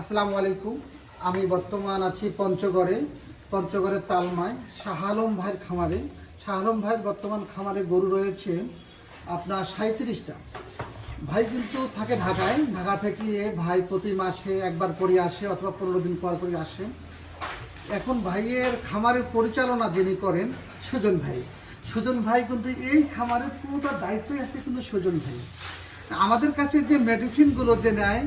আসসালামু আলাইকুম। আমি বর্তমান আছি পঞ্চগড়ে। পঞ্চগড়ের তালমায় শাহ আলম ভাইয়ের খামারে। শাহ আলম ভাইয়ের বর্তমান খামারে গরু রয়েছে আপনার সাঁত্রিশটা ভাই কিন্তু থাকে ঢাকায়। ঢাকা থেকে ভাই প্রতি মাসে একবার করে আসে অথবা পনেরো দিন পর করে আসে। এখন ভাইয়ের খামারের পরিচালনা যিনি করেন, সুজন ভাই। সুজন ভাই কিন্তু এই খামারের পুরোটা দায়িত্বই আছে কিন্তু সুজন ভাই। আমাদের কাছে যে মেডিসিনগুলো যে নেয়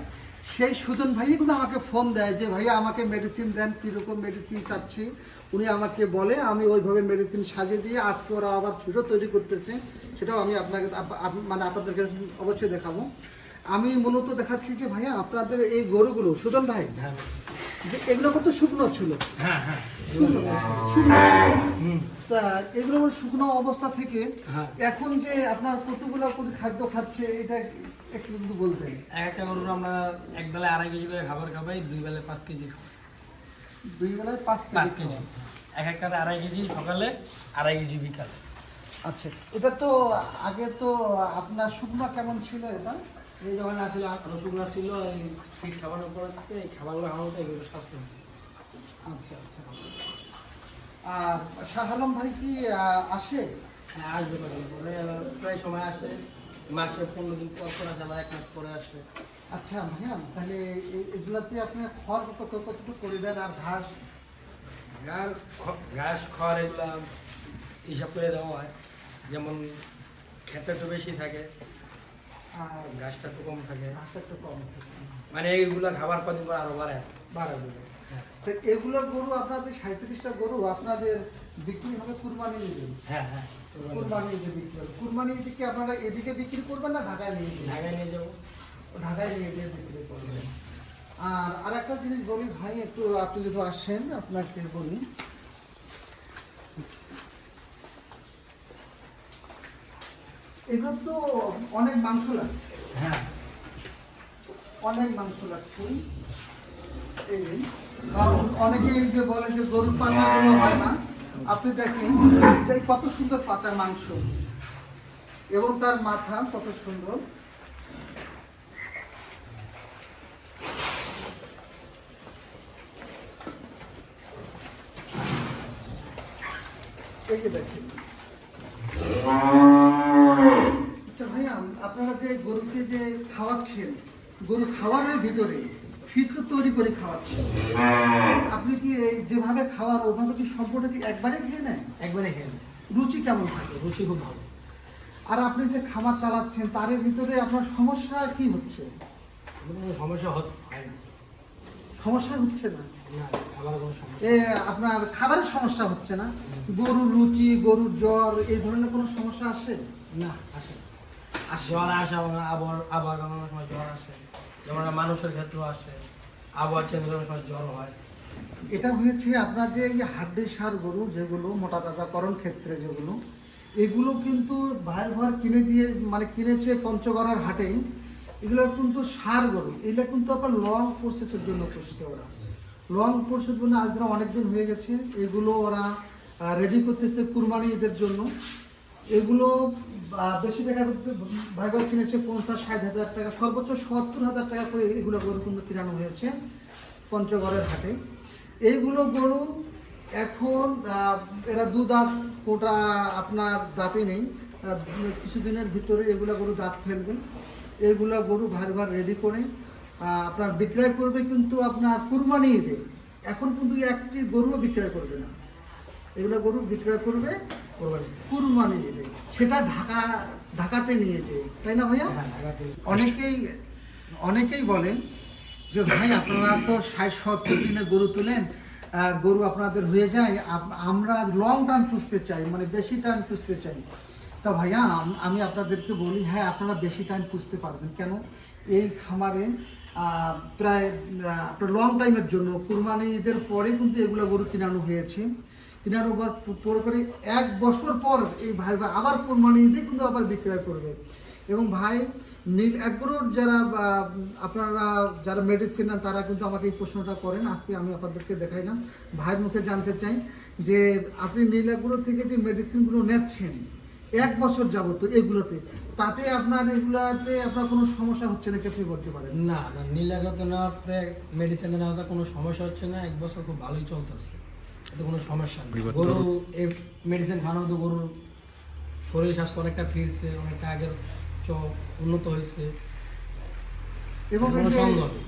সেই সুজন ভাই কিন্তু আমাকে ফোন দেয় যে, ভাইয়া, আমাকে মেডিসিন দেন, কীরকম মেডিসিন চাচ্ছি? উনি আমাকে বলে, আমি ওইভাবে মেডিসিন সাজিয়ে দিয়ে আজকে ওরা আবার ভিডিও তৈরি করতেছে। সেটাও আমি আপনাকে, আপ- আপ- মানে আপনাদেরকে অবশ্যই দেখাবো। আমি মূলত দেখাচ্ছি যে, ভাইয়া, আপনাদের এই গরুগুলো, সুজন ভাই হ্যাঁ যে এগুলো কিন্তু শুকনো ছিল। হ্যাঁ হ্যাঁ। শুকনো শুকনো তা এগুলো শুকনো অবস্থা থেকে হ্যাঁ। এখন যে আপনার কতগুলো করে খাদ্য খাচ্ছে এটা একটু কিন্তু বলবেন এক একটা গরুর আমরা এক বেলায় আড়াই কেজি করে খাবার খাবাই দুই বেলায় পাঁচ কেজি খাই দুই বেলায় পাঁচ পাঁচ কেজি। এক একটাতে আড়াই কেজি সকালে আড়াই কেজি বিকালে। আচ্ছা এটা তো আগে তো আপনার শুকনো কেমন ছিল এটা? এই যখন আসলে শুকনা ছিল এই ফিট খাবারের পরে এই খাবারগুলো খাওয়াতে এগুলো স্বাস্থ্য। আচ্ছা আচ্ছা। আর শাহ আলম ভাই কি আসে? হ্যাঁ আসবে প্রায় সময় আসে। মাসে পনেরো দিন পর পর আসে এক মাস পরে আসে। আচ্ছা ভাইয়া তাহলে এগুলাতে আপনি খড় কত কতটুকু করে দেন আর ঘাস? ঘাস ঘাস খড় এগুলা হিসাব করে দেওয়া হয়। যেমন খেতে তো বেশি থাকে। আর ঘাসটা একটু কম থাকে। ঘাসটা একটু কম থাকে। মানে এইগুলো খাবার কদিন পর আরও বাড়ে বাড়া দেবে। তো এগুলো গরু আপনাদের সাঁত্রিশটা গরু আপনাদের বিক্রি হবে কুরবানি ঈদে হ্যাঁ হ্যাঁ। কুরবানি ঈদে বিক্রি হবে। কুরবানি ঈদে কি আপনারা এদিকে বিক্রি করবেন না ঢাকায় নিয়ে যাবেন? ঢাকায় নিয়ে যাব। ঢাকায় নিয়ে গিয়ে বিক্রি করবেন। আর আরেকটা জিনিস বলি ভাই একটু আপনি যদি আসেন আপনাকে বলি। এগুলো তো অনেক মাংস লাগছে। হ্যাঁ। অনেক মাংস লাগছে। এই যে, আর যে বলে যে গরুর পাচাগুলো হয় না। আপনি দেখেন যে কত সুন্দর পাচা মাংস। এবং তার মাথা কত সুন্দর। এই যে দেখেন আচ্ছা ভাইয়া আপনারা যে গরুকে যে খাওয়াচ্ছেন গরু খাওয়ারের ভিতরে ফিট তৈরি করে খাওয়াচ্ছেন। আপনি কি যেভাবে খাওয়ান ওভাবে কি সম্পূর্ণ কি একবারে খেয়ে নেন? একবারে খেয়ে নেয়। রুচি কেমন থাকে? রুচি খুব ভালো। আর আপনি যে খাবার চালাচ্ছেন তার ভিতরে আপনার সমস্যা কি হচ্ছে? সমস্যা হয় না। সমস্যা হচ্ছে না? আপনার খাবারের সমস্যা হচ্ছে না? গরুর রুচি গরুর জ্বর এই ধরনের কোনো সমস্যা আসে? না আসে জ্বর আসে আবার আবার আবার অনেক সময় জ্বর আসে। যেমন মানুষের ক্ষেত্রেও আসে। আবহাওয়া চেঞ্জ করার সময় জ্বর হয়। এটা হয়েছে আপনার যে এই হাড্ডি সার গরু যেগুলো মোটা তাজাকরণ ক্ষেত্রে যেগুলো এগুলো কিন্তু ভাই ভার কিনে দিয়ে মানে কিনেছে পঞ্চগড়ার হাটেই এগুলো কিন্তু সার গরু। এগুলো কিন্তু আপনার লং প্রসেসের জন্য করছে ওরা। লং প্রসেস জন্য আজ ধরো অনেকদিন হয়ে গেছে। এগুলো ওরা রেডি করতেছে কুরবানি ঈদের জন্য। এগুলো বেশি টাকা ভাই ভাই কিনেছে পঞ্চাশ, ষাট হাজার টাকা, সর্বোচ্চ সত্তর হাজার টাকা করে এগুলো গরু কিন্তু কিনানো হয়েছে পঞ্চগড়ের হাটে। এইগুলো গরু এখন এরা দু দাঁত কোটা আপনার দাঁতে নেই। কিছুদিনের ভিতরে এগুলো গরু দাঁত ফেলবে। এইগুলো গরু ভার ভার রেডি করে আপনার বিক্রয় করবে কিন্তু আপনার কুরবানি ঈদে এখন কিন্তু একটি গরুও বিক্রয় করবে না। এগুলো গরু বিক্রয় করবে কুরবানি ঈদে সেটা ঢাকা ঢাকাতে নিয়ে যেয়ে তাই না ভাইয়া? হ্যাঁ অনেকেই অনেকেই বলেন যে ভাই আপনারা তো ষাট সত্তর দিনে গরু তুলেন গরু আপনাদের হয়ে যায় আমরা লং টার্ম পুষতে চাই মানে বেশি টাইম পুষতে চাই। তা ভাইয়া আমি আপনাদেরকে বলি হ্যাঁ আপনারা বেশি টাইম পুষতে পারবেন। কেন? এই খামারে প্রায় আপনার লং টাইমের জন্য কুরবানি ঈদের পরে কিন্তু এগুলো গরু কিনানো হয়েছে। কিনানোর পর পর করে এক বছর পর এই ভাই আবার কুরবানি ঈদে কিন্তু আবার বিক্রয় করবে। এবং ভাই, নীল অ্যাগ্রোর যারা আপনারা যারা মেডিসিন নেন, তারা কিন্তু আমাকে এই প্রশ্নটা করেন। আজকে আমি আপনাদেরকে দেখাইলাম। ভাইয়ের মুখে জানতে চাই যে আপনি নীল অ্যাগ্রো থেকে যে মেডিসিনগুলো নিচ্ছেন, এক বছর যাবত এগুলোতে, তাতে আপনার এগুলাতে আপনার কোনো সমস্যা হচ্ছে নাকি আপনি বলতে পারেন? না না নীলাগত নেওয়াতে মেডিসিন নেওয়াতে কোনো সমস্যা হচ্ছে না। এক বছর খুব ভালোই চলতেছে। এতে কোনো সমস্যা নেই। গরু এই মেডিসিন খাওয়ানো তো গরুর শরীর স্বাস্থ্য অনেকটা ফিরছে অনেকটা আগের চ- উন্নত হয়েছে। এবং।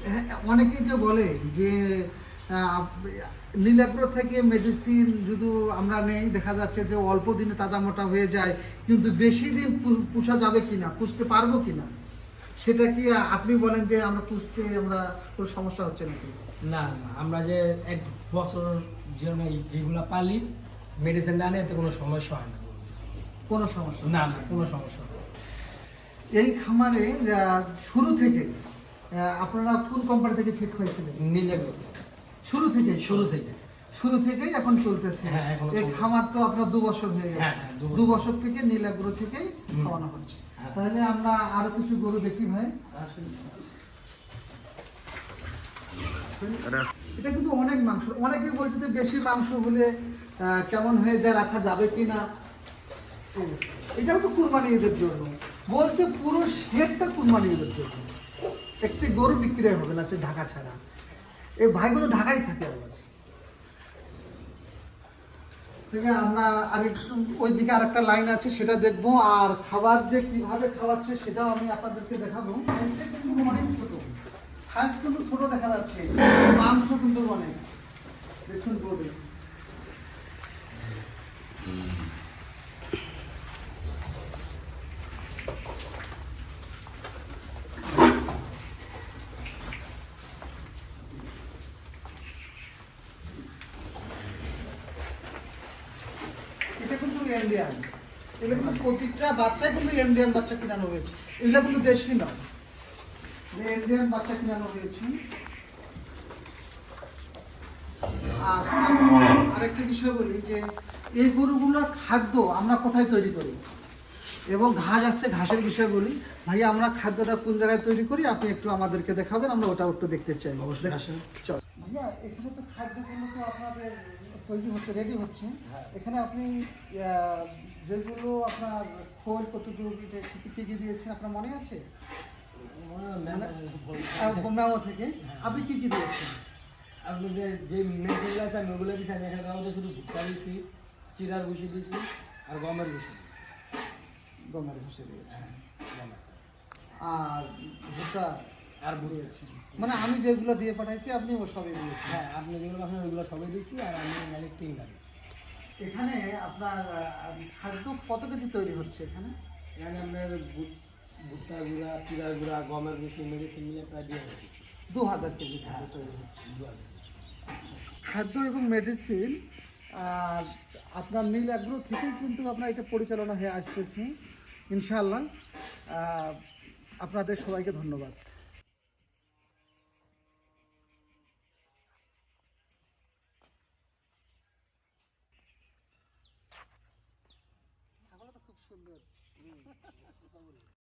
হ্যাঁ, অনেকেই যে বলে যে নীলাগ্র থেকে মেডিসিন যদি আমরা নেই দেখা যাচ্ছে যে অল্প দিনে তাজা মোটা হয়ে যায় কিন্তু বেশি দিন পুষা যাবে কিনা পুষতে পারব কিনা সেটা কি আপনি বলেন যে আমরা পুষতে আমরা কোনো সমস্যা হচ্ছে নাকি? না না আমরা যে এক বছর যেগুলো পালি মেডিসিনটা আনে এতে কোনো সমস্যা হয় না। কোনো সমস্যা না না কোনো সমস্যা এই খামারে শুরু থেকে আপনারা কোন কোম্পানি থেকে ফিট হয়েছিলেন? শুরু থেকে শুরু থেকে। শুরু থেকেই এখন চলতেছে? হ্যাঁ, এই খামার তো আপনার দু বছর হয়ে গেছে। হ্যাঁ, হ্যাঁ, দু বছর। থেকে নীলাগ্রো থেকেই খাওয়ানো হচ্ছে। তাহলে আমরা আরও কিছু গরু দেখি ভাই। এটা কিন্তু অনেক মাংস। অনেকে বলছে যে বেশি মাংস হলে কেমন হয়ে যায়, রাখা যাবে কি না এটাও তো কুরবানি ঈদের জন্য। বলতে পুরো শেডটা কুরবানি ঈদের জন্য। একটি গরু বিক্রি হবে না, সে ঢাকা ছাড়া। এই ভাই বোধ ঢাকাই থাকে আবার। ঠিক আছে, আমরা আরেকটু ওই দিকে আরেকটা লাইন আছে, সেটা দেখব। আর খাবার যে কীভাবে খাওয়াচ্ছে, সেটাও আমি আপনাদেরকে দেখাবো। কিন্তু অনেক ছোট। সাইজ কিন্তু ছোট দেখা যাচ্ছে মাংস কিন্তু অনেক দেখুন বোর্ডে এটা কিন্তু ইন্ডিয়ান এগুলো কিন্তু প্রতিটা বাচ্চাই কিন্তু ইন্ডিয়ান বাচ্চা কিনানো হয়েছে। এগুলো কিন্তু দেশি নয়। ইন্ডিয়ান বাচ্চা কিনানো হয়েছে আর আরেকটা বিষয় বলি যে এই গরুগুলোর খাদ্য আমরা কোথায় তৈরি করি? এবং ঘাস আছে ঘাসের বিষয় বলি। ভাইয়া আমরা খাদ্যটা কোন জায়গায় তৈরি করি? আপনি একটু আমাদেরকে দেখাবেন আমরা ওটা একটু দেখতে চাই। অবশ্যই। চল। ভাইয়া এখানে তো খাদ্যগুলো তো আপনাদের তৈরি হচ্ছে রেডি হচ্ছে। হ্যাঁ। এখানে আপনি যেগুলো আপনার খোল কতটুকু কি কি কি কি দিয়েছেন আপনার মনে আছে? থেকে। আপনি কি কি দিয়েছেন? আপনি যে যে মেডিসিন আছে আমি ওগুলো দিচ্ছি আমি এখানে আমাদের শুধু ভুট্টা দিয়েছি চিরার বসে দিয়েছি আর গমের বসে দিয়েছি গমের ভুষে দিয়েছেন। আর ভুট্টা আর দিয়েছেন। মানে আমি যেগুলো দিয়ে পাঠাইছি আপনি ও সবই দিয়েছেন। হ্যাঁ আপনি যেগুলো পাঠান ওইগুলো সবই দিয়েছি আর আমি মালিক টিঙ্গা দিয়েছি এখানে আপনার খাদ্য কত কেজি তৈরি হচ্ছে এখানে? এখানে আপনার ভুট্টা গুঁড়া চিরার গুঁড়া গমের বসে মেডিসিন মিলে প্রায় দিয়ে হাজার দু হাজার কেজি খাদ্য। তৈরি হচ্ছে খাদ্য এবং মেডিসিন আর আপনার নীল আগ্রহ থেকেই কিন্তু আপনার এটা পরিচালনা হয়ে আসতেছি। ইনশাআল্লাহ আপনাদের সবাইকে ধন্যবাদ।